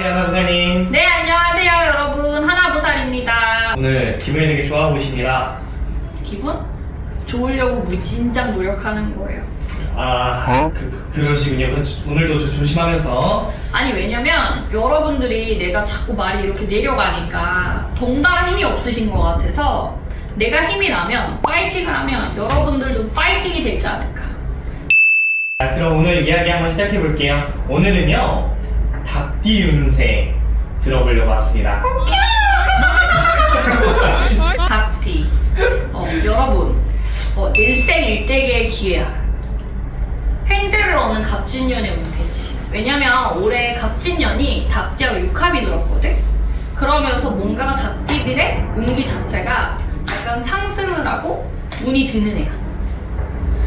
안녕하세요, 하나부사님. 네, 안녕하세요, 여러분. 하나부살입니다. 오늘 기분이 되게 좋아 보이십니다. 기분? 좋으려고 무진장 노력하는 거예요. 아, 그, 그, 그러시군요. 그, 조- 오늘도 조, 조심하면서. 아니, 왜냐면 여러분들이 내가 자꾸 말이 이렇게 내려가니까 덩달아 힘이 없으신 것 같아서 내가 힘이 나면, 파이팅을 하면 여러분들도 파이팅이 되지 않을까. 자, 그럼 오늘 이야기 한번 시작해 볼게요. 오늘은요, 닭띠 운세 들어보려고 왔습니다. 닭띠. 어, 여러분, 어, 일생일대계의 기회야. 횡재를 얻는 갑진년의 운세지. 왜냐면 올해 갑진년이 닭띠하고 육합이 들었거든? 그러면서 뭔가가 닭띠들의 운기 자체가 약간 상승을 하고 운이 드는 애야.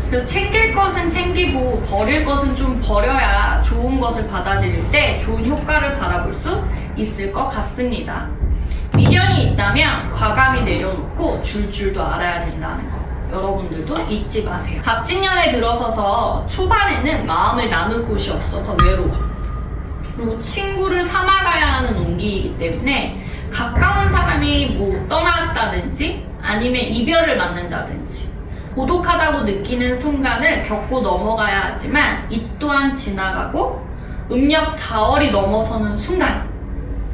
그래서 챙길 것은 챙기고 버릴 것은 좀 버려야 좋은 것을 받아들일 때 좋은 효과를 바라볼 수 있을 것 같습니다. 미련이 있다면 과감히 내려놓고 줄 줄도 알아야 된다는 거. 여러분들도 잊지 마세요. 갑진년에 들어서서 초반에는 마음을 나눌 곳이 없어서 외로워. 그리고 친구를 삼아가야 하는 운기이기 때문에 가까운 사람이 뭐 떠났다든지 아니면 이별을 맞는다든지 고독하다고 느끼는 순간을 겪고 넘어가야 하지만 이 또한 지나가고 음력 4월이 넘어서는 순간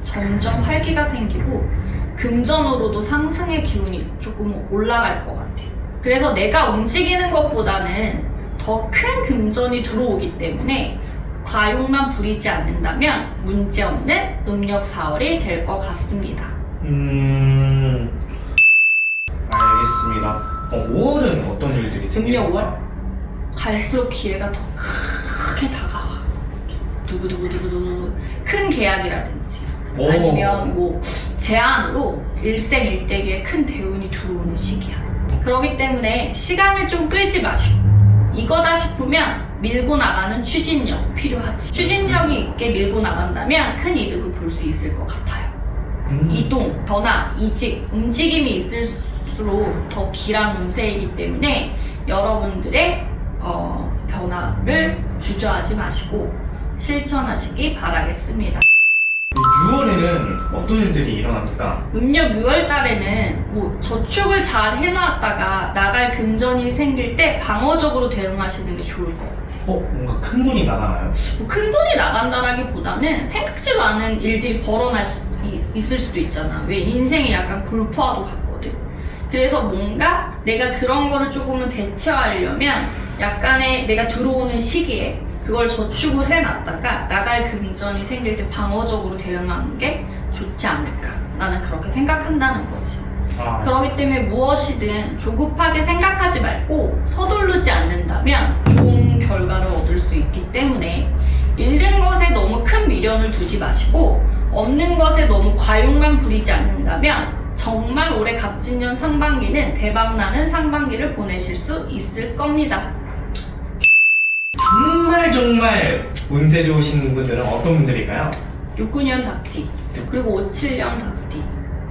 점점 활기가 생기고 금전으로도 상승의 기운이 조금 올라갈 것 같아. 그래서 내가 움직이는 것보다는 더 큰 금전이 들어오기 때문에 과욕만 부리지 않는다면 문제없는 음력 4월이 될 것 같습니다. 음, 알겠습니다. 어, 5월은 어떤 일들이 생겨요? 음력 5월 갈수록 기회가 더 크게 다가와. 두구두구두구두구 큰 계약이라든지 오. 아니면 뭐 제안으로 일생 일대기에 큰 대운이 들어오는 시기야. 그렇기 때문에 시간을 좀 끌지 마시고 이거다 싶으면 밀고 나가는 추진력 필요하지. 추진력이 있게 밀고 나간다면 큰 이득을 볼 수 있을 것 같아요. 음. 이동, 변화, 이직, 움직임이 있을 수 록 더 길한 운세이기 때문에 여러분들의 어, 변화를 주저하지 마시고 실천하시기 바라겠습니다. 6월에는 어떤 일들이 일어납니까? 음력 6월 달에는 뭐 저축을 잘 해놨다가 나갈 금전이 생길 때 방어적으로 대응하시는 게 좋을 것 같아요. 어, 뭔가 큰 돈이 나가나요? 뭐큰 돈이 나간다라기보다는 생각지도 않은 일들이 벌어날 수 이- 있을 수도 있잖아. 왜 인생이 약간 골프와도 같거든. 그래서 뭔가 내가 그런 거를 조금은 대처하려면 약간의 내가 들어오는 시기에 그걸 저축을 해놨다가 나갈 금전이 생길 때 방어적으로 대응하는 게 좋지 않을까. 나는 그렇게 생각한다는 거지. 아, 그렇기 때문에 무엇이든 조급하게 생각하지 말고 서두르지 않는다면 좋은 결과를 얻을 수 있기 때문에 잃는 것에 너무 큰 미련을 두지 마시고 얻는 것에 너무 과욕만 부리지 않는다면 정말 올해 갑진년 상반기는 대박나는 상반기를 보내실 수 있을 겁니다. 정말 정말 운세 좋으신 분들은 어떤 분들일까요? 69년 닭띠 그리고 57년 닭띠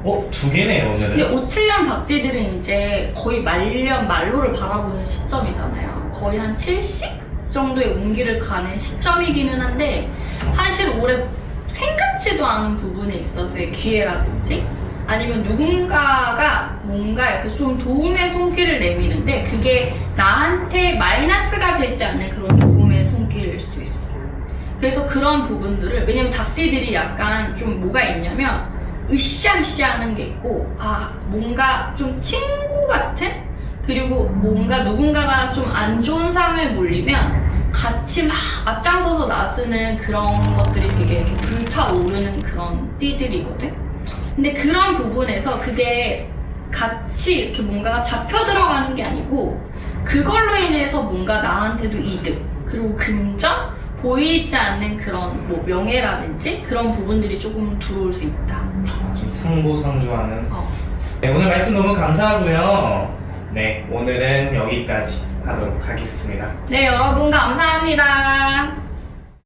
어, 두 개네요, 근데 오늘은. 57년 닭띠들은 이제 거의 말년 말로를 바라보는 시점이잖아요. 거의 한 70 정도의 운기를 가는 시점이기는 한데 사실 올해 생각지도 않은 부분에 있어서의 기회라든지 아니면 누군가가 뭔가 이렇게 좀 도움의 손길을 내미는데 그게 나한테 마이너스가 되지 않는 그런 도움의 손길일 수 있어요. 그래서 그런 부분들을 왜냐면 닭띠들이 약간 좀 뭐가 있냐면 으쌰으쌰 하는 게 있고 아 뭔가 좀 친구 같은 그리고 뭔가 누군가가 좀 안 좋은 상황에 몰리면 같이 막 앞장서서 나서는 그런 것들이 되게 이렇게 불타오르는 그런 띠들이거든 근데 그런 부분에서 그게 같이 이렇게 뭔가가 잡혀 들어가는 게 아니고 그걸로 인해서 뭔가 나한테도 이득 그리고 금전 보이지 않는 그런 뭐 명예라든지 그런 부분들이 조금 들어올 수 있다. 좀 상보상조하는. 어. 네, 오늘 말씀 너무 감사하고요. 네, 오늘은 여기까지 하도록 하겠습니다. 네, 여러분 감사합니다.